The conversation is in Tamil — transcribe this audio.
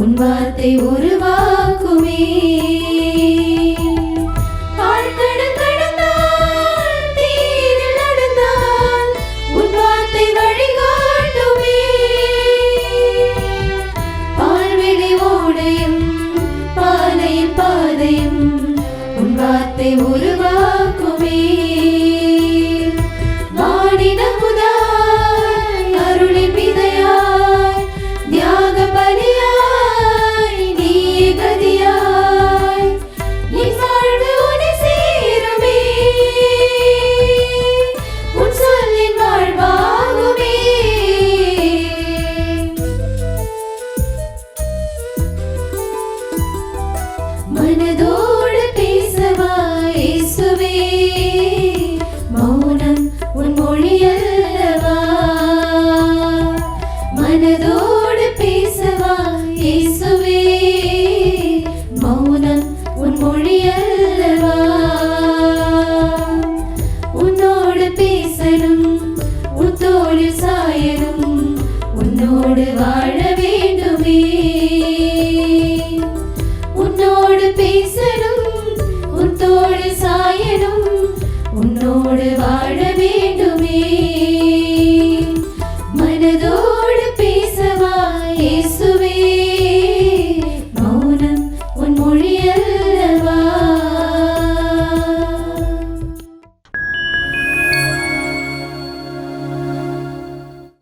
உன் வார்த்தை உருவாக்குமே பால்வெளி பாதையும், உன் வார்த்தை உருவாக்குமே. மனதோடு பேசவா இயேசுவே? மௌனம் உன் மொழியல்லவா மனதோடு பேசவா இயேசுவே? மௌனம் உன் மொழியல்லவா உன்னோடு பேசணும் உன் சாயணும் உன்னோடு வாழ வேண்டுமே. உன்னோடு வாழ வேண்டுமே. மனதோ